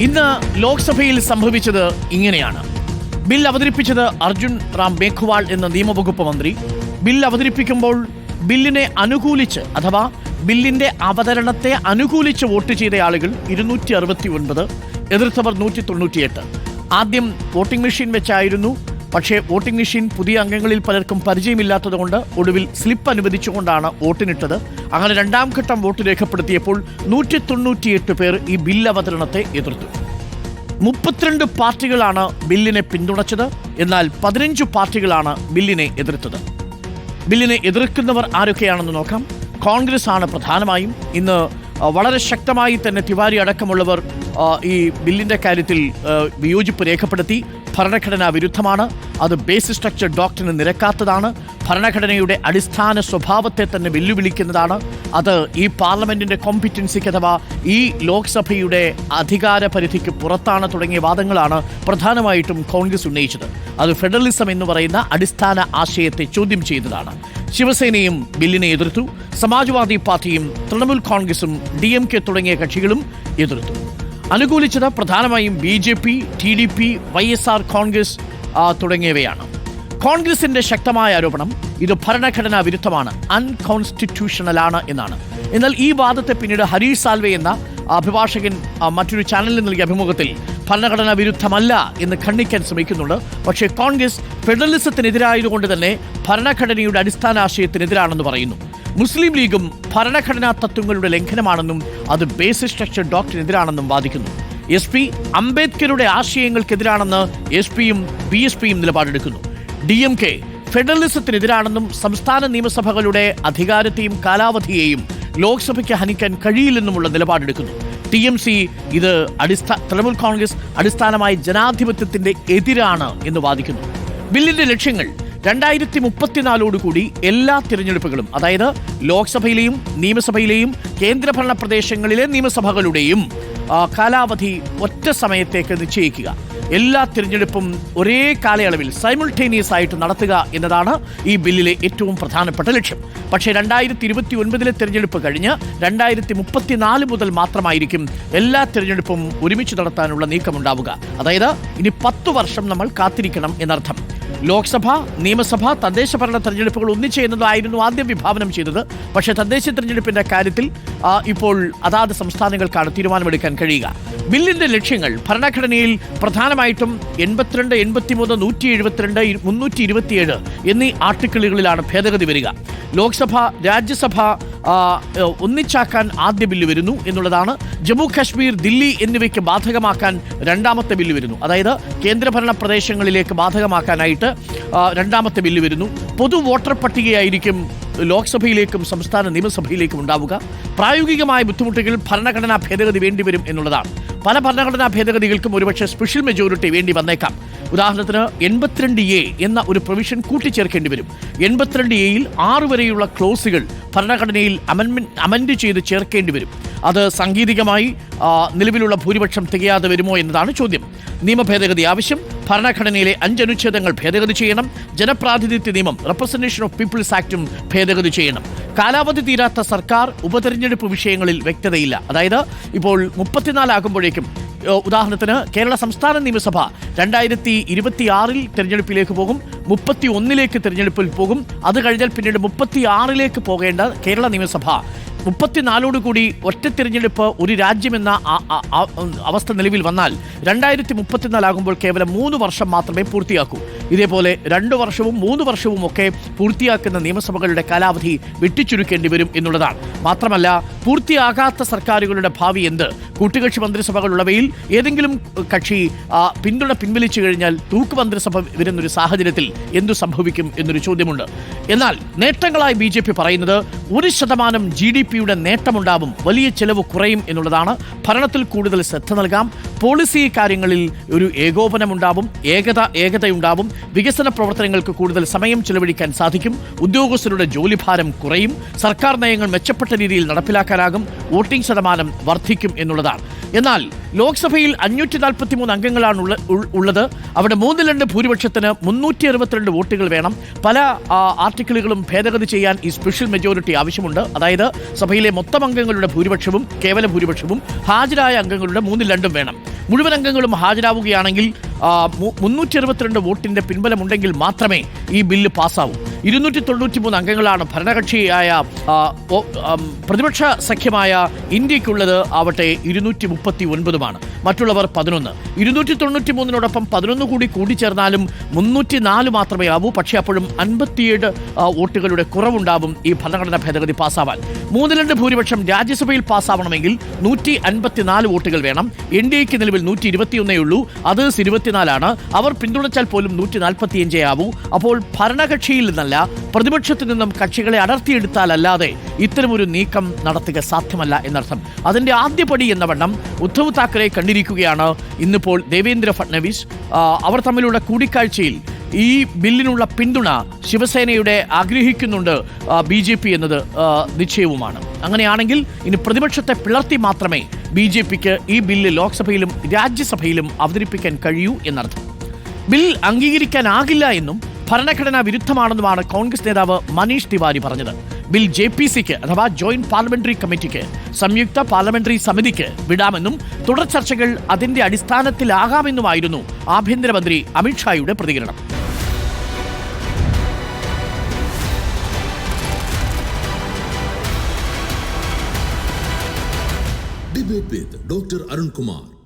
ഇന്ന് ലോക്സഭയിൽ സംഭവിച്ചത് ഇങ്ങനെയാണ്. ബിൽ അവതരിപ്പിച്ചത് അർജുൻ റാം മേഘ്വാൾ എന്ന നിയമവകുപ്പ് മന്ത്രി. ബിൽ അവതരിപ്പിക്കുമ്പോൾ ബില്ലിനെ അനുകൂലിച്ച് അഥവാ ബില്ലിന്റെ അവതരണത്തെ അനുകൂലിച്ച് വോട്ട് ചെയ്ത ആളുകൾ ഇരുന്നൂറ്റി അറുപത്തി ഒൻപത് എതിർത്തവർ നൂറ്റി തൊണ്ണൂറ്റിയെട്ട് ആദ്യം വോട്ടിംഗ് മെഷീൻ വെച്ചായിരുന്നു പക്ഷേ വോട്ടിംഗ് മെഷീൻ പുതിയ അംഗങ്ങളിൽ പലർക്കും പരിചയമില്ലാത്തതുകൊണ്ട് ഒടുവിൽ സ്ലിപ്പ് അനുവദിച്ചുകൊണ്ടാണ് വോട്ടിനിട്ടത്. അങ്ങനെ രണ്ടാം ഘട്ടം വോട്ട് രേഖപ്പെടുത്തിയപ്പോൾ നൂറ്റി തൊണ്ണൂറ്റിയെട്ട് പേർ ഈ ബിൽ അവതരണത്തെ എതിർത്തു. മുപ്പത്തിരണ്ട് പാർട്ടികളാണ് ബില്ലിനെ പിന്തുണച്ചത്. എന്നാൽ പതിനഞ്ച് പാർട്ടികളാണ് ബില്ലിനെ എതിർത്തത്. ബില്ലിനെ എതിർക്കുന്നവർ ആരൊക്കെയാണെന്ന് നോക്കാം. കോൺഗ്രസ് ആണ് പ്രധാനമായും. ഇന്ന് വളരെ ശക്തമായി തന്നെ തിവാരി അടക്കമുള്ളവർ ഈ ബില്ലിന്റെ കാര്യത്തിൽ വിയോജിപ്പ് രേഖപ്പെടുത്തി. ഭരണഘടനാ വിരുദ്ധമാണ്. അത് ബേസ് സ്ട്രക്ചർ ഡോക്ടറിന് നിരക്കാത്തതാണ്. ഭരണഘടനയുടെ അടിസ്ഥാന സ്വഭാവത്തെ തന്നെ വെല്ലുവിളിക്കുന്നതാണ്. അത് ഈ പാർലമെന്റിന്റെ കോമ്പിറ്റൻസിക്ക് അഥവാ ഈ ലോക്സഭയുടെ അധികാര പരിധിക്ക് പുറത്താണ് തുടങ്ങിയ വാദങ്ങളാണ് പ്രധാനമായിട്ടും കോൺഗ്രസ് ഉന്നയിച്ചത്. അത് ഫെഡറലിസം എന്ന് പറയുന്ന അടിസ്ഥാന ആശയത്തെ ചോദ്യം ചെയ്തതാണ് ശിവസേനയും ബില്ലിനെ എതിർത്തു. സമാജ്വാദി പാർട്ടിയും തൃണമൂൽ കോൺഗ്രസും ഡി തുടങ്ങിയ കക്ഷികളും എതിർത്തു. അനുകൂലിച്ചത് പ്രധാനമായും B J P T D P Y S R Congress തുടങ്ങിയവയാണ്. കോൺഗ്രസിന്റെ ശക്തമായ ആരോപണം ഇത് ഭരണഘടനാ വിരുദ്ധമാണ് അൺകോൺസ്റ്റിറ്റ്യൂഷണലാണ് എന്നാണ്. എന്നാൽ ഈ വാദത്തെ പിന്നീട് ഹരീഷ് സാൽവെ എന്ന അഭിഭാഷകൻ മറ്റൊരു ചാനലിൽ നൽകിയ അഭിമുഖത്തിൽ ഭരണഘടനാ വിരുദ്ധമല്ല എന്ന് ഖണ്ഡിക്കാൻ ശ്രമിക്കുന്നുണ്ട്. പക്ഷേ കോൺഗ്രസ് ഫെഡറലിസത്തിനെതിരായതുകൊണ്ട് തന്നെ ഭരണഘടനയുടെ അടിസ്ഥാന ആശയത്തിനെതിരാണെന്ന് പറയുന്നു. മുസ്ലിം ലീഗും ഭരണഘടനാ തത്വങ്ങളുടെ ലംഘനമാണെന്നും അത് ബേസിക് സ്ട്രക്ചർ ഡോക്ടറിനെതിരാണെന്നും വാദിക്കുന്നു. എസ് പി അംബേദ്കറുടെ ആശയങ്ങൾക്കെതിരാണെന്ന് എസ് പിയും ബി എസ് പിയും നിലപാടെടുക്കുന്നു. ഡി എം കെ ഫെഡറലിസത്തിനെതിരാണെന്നും സംസ്ഥാന നിയമസഭകളുടെ അധികാരത്തെയും കാലാവധിയെയും ലോക്സഭയ്ക്ക് ഹനിക്കാൻ കഴിയില്ലെന്നുമുള്ള നിലപാടെടുക്കുന്നു. ടി എം സി ഇത് അടിസ്ഥാന തൃണമൂൽ കോൺഗ്രസ് അടിസ്ഥാനമായി ജനാധിപത്യത്തിന്റെ എതിരാണ് എന്ന് വാദിക്കുന്നു. ബില്ലിന്റെ ലക്ഷ്യങ്ങൾ രണ്ടായിരത്തി മുപ്പത്തിനാലോടുകൂടി എല്ലാ തിരഞ്ഞെടുപ്പുകളും അതായത് ലോക്സഭയിലെയും നിയമസഭയിലെയും കേന്ദ്രഭരണ പ്രദേശങ്ങളിലെ നിയമസഭകളുടെയും കാലാവധി ഒറ്റ സമയത്തേക്ക് നിശ്ചയിക്കുക. എല്ലാ തിരഞ്ഞെടുപ്പും ഒരേ കാലയളവിൽ സൈമിൾട്ടേനിയസ് ആയിട്ട് നടത്തുക എന്നതാണ് ഈ ബില്ലിലെ ഏറ്റവും പ്രധാനപ്പെട്ട ലക്ഷ്യം. പക്ഷേ രണ്ടായിരത്തി ഇരുപത്തി ഒൻപതിലെ തിരഞ്ഞെടുപ്പ് കഴിഞ്ഞ് രണ്ടായിരത്തി മുപ്പത്തിനാല് മുതൽ മാത്രമായിരിക്കും എല്ലാ തിരഞ്ഞെടുപ്പും ഒരുമിച്ച് നടത്താനുള്ള നീക്കമുണ്ടാവുക. അതായത് ഇനി പത്തു വർഷം നമ്മൾ കാത്തിരിക്കണം എന്നർത്ഥം. ലോക്സഭ നിയമസഭ തദ്ദേശ ഭരണ തെരഞ്ഞെടുപ്പുകൾ ഒന്നിച്ച് എന്നതായിരുന്നു ആദ്യം വിഭാവനം ചെയ്തത്. പക്ഷേ തദ്ദേശ തെരഞ്ഞെടുപ്പിന്റെ കാര്യത്തിൽ ഇപ്പോൾ അതാത് സംസ്ഥാനങ്ങൾക്കാണ് തീരുമാനമെടുക്കാൻ കഴിയുക. ബില്ലിന്റെ ലക്ഷ്യങ്ങൾ ഭരണഘടനയിൽ പ്രധാനമായിട്ടും എൺപത്തിരണ്ട് എൺപത്തിമൂന്ന് നൂറ്റി എഴുപത്തിരണ്ട് മുന്നൂറ്റി ഇരുപത്തിയേഴ് എന്നീ ആർട്ടിക്കിളുകളിലാണ് ഭേദഗതി വരിക. ലോക്സഭ രാജ്യസഭ ഒന്നിച്ചാക്കാൻ ആദ്യ ബില്ല് വരുന്നു എന്നുള്ളതാണ് ജമ്മു കാശ്മീർ ദില്ലി എന്നിവയ്ക്ക് ബാധകമാക്കാൻ രണ്ടാമത്തെ ബില്ല് വരുന്നു. അതായത് കേന്ദ്രഭരണ പ്രദേശങ്ങളിലേക്ക് ബാധകമാക്കാനായിട്ട് രണ്ടാമത്തെ ബില്ല് വരുന്നു. പൊതു വോട്ടർ പട്ടികയായിരിക്കും ലോക്സഭയിലേക്കും സംസ്ഥാന നിയമസഭയിലേക്കും ഉണ്ടാവുക. പ്രായോഗികമായ ബുദ്ധിമുട്ടുകൾ ഭരണഘടനാ ഭേദഗതി വേണ്ടിവരും എന്നുള്ളതാണ്. പല ഭരണഘടനാ ഭേദഗതികൾക്കും ഒരുപക്ഷെ സ്പെഷ്യൽ മെജോറിറ്റി വേണ്ടി വന്നേക്കാം. ഉദാഹരണത്തിന് എൺപത്തിരണ്ട് എ എന്ന ഒരു പ്രൊവിഷൻ കൂട്ടിച്ചേർക്കേണ്ടി വരും. എൺപത്തിരണ്ട് എയിൽ ആറ് വരെയുള്ള ക്ലോസുകൾ ഭരണഘടനയിൽ അമൻമെന്റ് അമൻഡ് ചെയ്ത് ചേർക്കേണ്ടി വരും. അത് സാങ്കേതികമായി നിലവിലുള്ള ഭൂരിപക്ഷം തികയാതെ വരുമോ എന്നതാണ് ചോദ്യം. നിയമ ഭേദഗതി ആവശ്യം ഭരണഘടനയിലെ അഞ്ച് അനുച്ഛേദങ്ങൾ ഭേദഗതി ചെയ്യണം ജനപ്രാതിനിധ്യ നിയമം റെപ്രസെന്റേഷൻ ഓഫ് പീപ്പിൾസ് ആക്ടും ഭേദഗതി ചെയ്യണം. കാലാവധി തീരാത്ത സർക്കാർ ഉപതെരഞ്ഞെടുപ്പ് വിഷയങ്ങളിൽ വ്യക്തതയില്ല. അതായത് ഇപ്പോൾ മുപ്പത്തിനാലാകുമ്പോഴേക്കും ഉദാഹരണത്തിന് കേരള സംസ്ഥാന നിയമസഭ രണ്ടായിരത്തി ഇരുപത്തിയാറിൽ തിരഞ്ഞെടുപ്പിലേക്ക് പോകും മുപ്പത്തി ഒന്നിലേക്ക് തിരഞ്ഞെടുപ്പിൽ പോകും. അത് കഴിഞ്ഞാൽ പിന്നീട് മുപ്പത്തി ആറിലേക്ക് പോകേണ്ട കേരള നിയമസഭ. മുപ്പത്തിനാലോടുകൂടി ഒറ്റ തിരഞ്ഞെടുപ്പ് ഒരു രാജ്യമെന്ന അവസ്ഥ നിലവിൽ വന്നാൽ രണ്ടായിരത്തി മുപ്പത്തിനാലാകുമ്പോൾ കേവലം മൂന്ന് വർഷം മാത്രമേ പൂർത്തിയാക്കൂ. ഇതേപോലെ രണ്ട് വർഷവും മൂന്ന് വർഷവും ഒക്കെ പൂർത്തിയാക്കുന്ന നിയമസഭകളുടെ കാലാവധി വെട്ടിച്ചുരുക്കേണ്ടി വരും എന്നുള്ളതാണ്. മാത്രമല്ല പൂർത്തിയാകാത്ത സർക്കാരുകളുടെ ഭാവി എന്ത്? കൂട്ടുകക്ഷി മന്ത്രിസഭകളുള്ളവയിൽ ഏതെങ്കിലും കക്ഷി പിന്തുണ പിൻവലിച്ചു കഴിഞ്ഞാൽ തൂക്ക് മന്ത്രിസഭ വരുന്നൊരു സാഹചര്യത്തിൽ എന്തു സംഭവിക്കും എന്നൊരു ചോദ്യമുണ്ട്. എന്നാൽ നേട്ടങ്ങളായി ബി പറയുന്നത് ഒരു ശതമാനം ജി ഡി പിയുടെ നേട്ടമുണ്ടാവും വലിയ ചെലവ് കുറയും എന്നുള്ളതാണ്. ഭരണത്തിൽ കൂടുതൽ ശ്രദ്ധ നൽകാം. പോളിസി കാര്യങ്ങളിൽ ഒരു ഏകോപനമുണ്ടാവും ഏകത ഏകതയുണ്ടാവും. വികസന പ്രവർത്തനങ്ങൾക്ക് കൂടുതൽ സമയം ചെലവഴിക്കാൻ സാധിക്കും. ഉദ്യോഗസ്ഥരുടെ ജോലിഭാരം കുറയും. സർക്കാർ നയങ്ങൾ മെച്ചപ്പെട്ട രീതിയിൽ നടപ്പിലാക്കാനാകും. വോട്ടിംഗ് ശതമാനം വർദ്ധിക്കും എന്നുള്ളതാണ്. എന്നാൽ ലോക്സഭയിൽ അഞ്ഞൂറ്റി നാൽപ്പത്തി മൂന്ന് അംഗങ്ങളാണ് ഉള്ളത്. അവിടെ മൂന്നിൽ രണ്ട് ഭൂരിപക്ഷത്തിന് മുന്നൂറ്റി അറുപത്തിരണ്ട് വോട്ടുകൾ വേണം. പല ആർട്ടിക്കിളുകളും ഭേദഗതി ചെയ്യാൻ ഈ സ്പെഷ്യൽ മെജോറിറ്റി ആവശ്യമുണ്ട്. അതായത് സഭയിലെ മൊത്തം അംഗങ്ങളുടെ ഭൂരിപക്ഷവും കേവല ഭൂരിപക്ഷവും ഹാജരായ അംഗങ്ങളുടെ മൂന്നിൽ രണ്ടും വേണം. മുഴുവൻ അംഗങ്ങളും ഹാജരാവുകയാണെങ്കിൽ മുന്നൂറ്റി അറുപത്തിരണ്ട് വോട്ടിന്റെ പിൻബലമുണ്ടെങ്കിൽ മാത്രമേ ഈ ബില്ല് പാസ്സാവൂ. ഇരുന്നൂറ്റി തൊണ്ണൂറ്റി മൂന്ന് അംഗങ്ങളാണ് ഭരണകക്ഷിയായ പ്രതിപക്ഷ സഖ്യമായ ഇന്ത്യക്കുള്ളത് ആവട്ടെ ഇരുന്നൂറ്റി മുപ്പത്തി ഒൻപതുമാണ് മറ്റുള്ളവർ പതിനൊന്ന്. ഇരുന്നൂറ്റി തൊണ്ണൂറ്റി മൂന്നിനോടൊപ്പം പതിനൊന്ന് കൂടി കൂടിച്ചേർന്നാലും മുന്നൂറ്റി നാല് മാത്രമേ ആവൂ. പക്ഷേ അപ്പോഴും അൻപത്തിയേഴ് വോട്ടുകളുടെ കുറവുണ്ടാവും ഈ ഭരണഘടനാ ഭേദഗതി പാസ്സാവാൻ. മൂന്ന് രണ്ട് ഭൂരിപക്ഷം രാജ്യസഭയിൽ പാസ്സാവണമെങ്കിൽ നൂറ്റി അൻപത്തിനാല് വോട്ടുകൾ വേണം. എൻ ഡി എക്ക് നിലവിൽ നൂറ്റി ഇരുപത്തിയൊന്നേ ഉള്ളൂ. അത് ഇരുപത്തിനാലാണ് അവർ പിന്തുണച്ചാൽ പോലും നൂറ്റി നാൽപ്പത്തിയഞ്ചേ ആവൂ. അപ്പോൾ ഭരണകക്ഷിയിൽ നിന്നല്ല പ്രതിപക്ഷത്തു നിന്നും കക്ഷികളെ അടർത്തിയെടുത്താലല്ലാതെ ഇത്തരമൊരു നീക്കം നടത്തുക സാധ്യമല്ല എന്നർത്ഥം. അതിന്റെ ആദ്യപടി എന്ന വണ്ണം ഉദ്ധവ് താക്കറെ കണ്ടിരിക്കുകയാണ്. ഇന്നിപ്പോൾ ദേവേന്ദ്ര ഫട്നവിസ് അവർ തമ്മിലുള്ള കൂടിക്കാഴ്ചയിൽ ഈ ബില്ലിനുള്ള പിന്തുണ ശിവസേനയുടെ ആഗ്രഹിക്കുന്നുണ്ട് ബി ജെ പി എന്നത് നിശ്ചയവുമാണ്. അങ്ങനെയാണെങ്കിൽ ഇനി പ്രതിപക്ഷത്തെ പിളർത്തി മാത്രമേ ബി ജെ പിക്ക് ഈ ബില്ല് ലോക്സഭയിലും രാജ്യസഭയിലും അവതരിപ്പിക്കാൻ കഴിയൂ എന്നർത്ഥം. ബിൽ അംഗീകരിക്കാനാകില്ല എന്നും ഭരണഘടനാ വിരുദ്ധമാണെന്നുമാണ് കോൺഗ്രസ് നേതാവ് മനീഷ് തിവാരി പറഞ്ഞത്. ബിൽ ജെ പി സിക്ക് അഥവാ ജോയിന്റ് പാർലമെന്ററി കമ്മിറ്റിക്ക് സംയുക്ത പാർലമെന്ററി സമിതിക്ക് വിടാമെന്നും തുടർ ചർച്ചകൾ അതിന്റെ അടിസ്ഥാനത്തിലാകാമെന്നുമായിരുന്നു ആഭ്യന്തരമന്ത്രി അമിത്ഷായുടെ പ്രതികരണം. Dr. Arun Kumar